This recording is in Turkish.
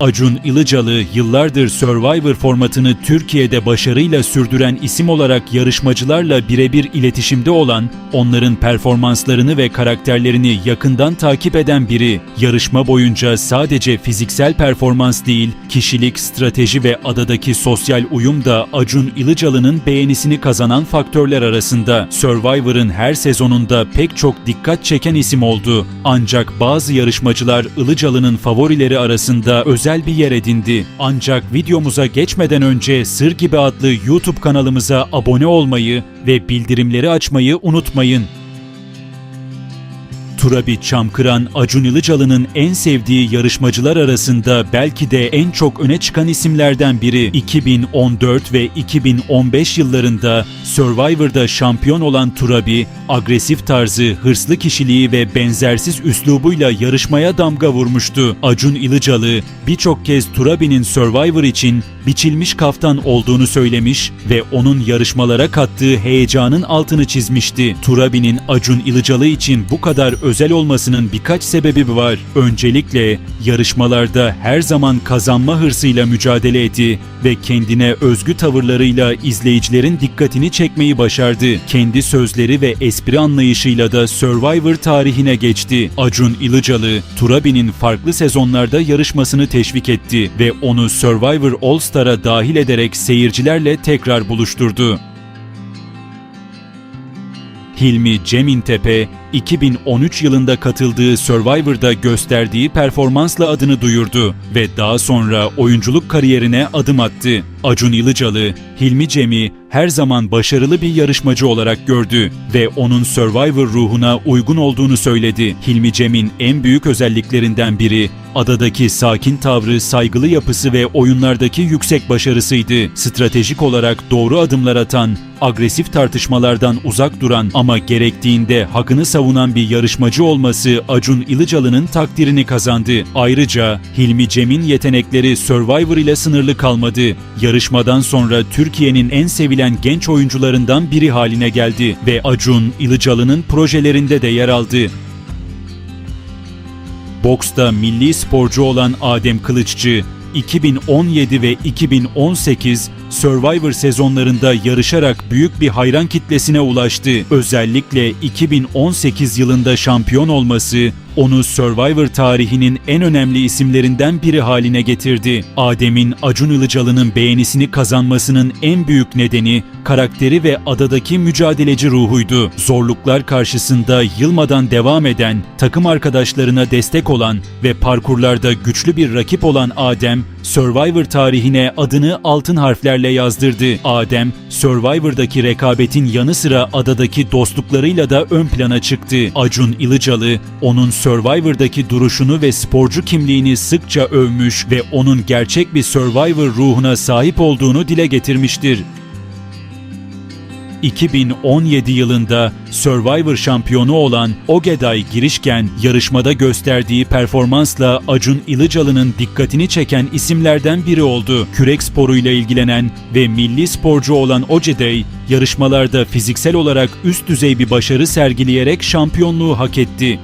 Acun Ilıcalı yıllardır Survivor formatını Türkiye'de başarıyla sürdüren isim olarak yarışmacılarla birebir iletişimde olan, onların performanslarını ve karakterlerini yakından takip eden biri. Yarışma boyunca sadece fiziksel performans değil, kişilik, strateji ve adadaki sosyal uyum da Acun Ilıcalı'nın beğenisini kazanan faktörler arasında. Survivor'ın her sezonunda pek çok dikkat çeken isim oldu. Ancak bazı yarışmacılar Ilıcalı'nın favorileri arasında özel bir yer edindi. Ancak videomuza geçmeden önce Sır Gibi adlı YouTube kanalımıza abone olmayı ve bildirimleri açmayı unutmayın. Turabi Çamkıran, Acun Ilıcalı'nın en sevdiği yarışmacılar arasında belki de en çok öne çıkan isimlerden biri. 2014 ve 2015 yıllarında Survivor'da şampiyon olan Turabi, agresif tarzı, hırslı kişiliği ve benzersiz üslubuyla yarışmaya damga vurmuştu. Acun Ilıcalı birçok kez Turabi'nin Survivor için biçilmiş kaftan olduğunu söylemiş ve onun yarışmalara kattığı heyecanın altını çizmişti. Turabi'nin Acun Ilıcalı için bu kadar özel olmasının birkaç sebebi var. Öncelikle yarışmalarda her zaman kazanma hırsıyla mücadele etti ve kendine özgü tavırlarıyla izleyicilerin dikkatini çekmeyi başardı. Kendi sözleri ve espri anlayışıyla da Survivor tarihine geçti. Acun Ilıcalı, Turabi'nin farklı sezonlarda yarışmasını teşvik etti ve onu Survivor All Star'a dahil ederek seyircilerle tekrar buluşturdu. Hilmi Cemintepe, 2013 yılında katıldığı Survivor'da gösterdiği performansla adını duyurdu ve daha sonra oyunculuk kariyerine adım attı. Acun Ilıcalı, Hilmi Cem'i her zaman başarılı bir yarışmacı olarak gördü ve onun Survivor ruhuna uygun olduğunu söyledi. Hilmi Cem'in en büyük özelliklerinden biri adadaki sakin tavrı, saygılı yapısı ve oyunlardaki yüksek başarısıydı. Stratejik olarak doğru adımlar atan, agresif tartışmalardan uzak duran ama gerektiğinde hakkını savunan bir yarışmacı olması Acun Ilıcalı'nın takdirini kazandı. Ayrıca Hilmi Cem'in yetenekleri Survivor ile sınırlı kalmadı. Yarışmadan sonra Türkiye'nin en sevilen genç oyuncularından biri haline geldi ve Acun Ilıcalı'nın projelerinde de yer aldı. Boksta milli sporcu olan Adem Kılıççı, 2017 ve 2018 Survivor sezonlarında yarışarak büyük bir hayran kitlesine ulaştı. Özellikle 2018 yılında şampiyon olması onu Survivor tarihinin en önemli isimlerinden biri haline getirdi. Adem'in Acun Ilıcalı'nın beğenisini kazanmasının en büyük nedeni karakteri ve adadaki mücadeleci ruhuydu. Zorluklar karşısında yılmadan devam eden, takım arkadaşlarına destek olan ve parkurlarda güçlü bir rakip olan Adem, Survivor tarihine adını altın harflerle yazdırdı. Adem, Survivor'daki rekabetin yanı sıra adadaki dostluklarıyla da ön plana çıktı. Acun Ilıcalı, onun Survivor'daki duruşunu ve sporcu kimliğini sıkça övmüş ve onun gerçek bir Survivor ruhuna sahip olduğunu dile getirmiştir. 2017 yılında Survivor şampiyonu olan Ogeday Girişken yarışmada gösterdiği performansla Acun Ilıcalı'nın dikkatini çeken isimlerden biri oldu. Kürek sporuyla ilgilenen ve milli sporcu olan Ogeday yarışmalarda fiziksel olarak üst düzey bir başarı sergileyerek şampiyonluğu hak etti.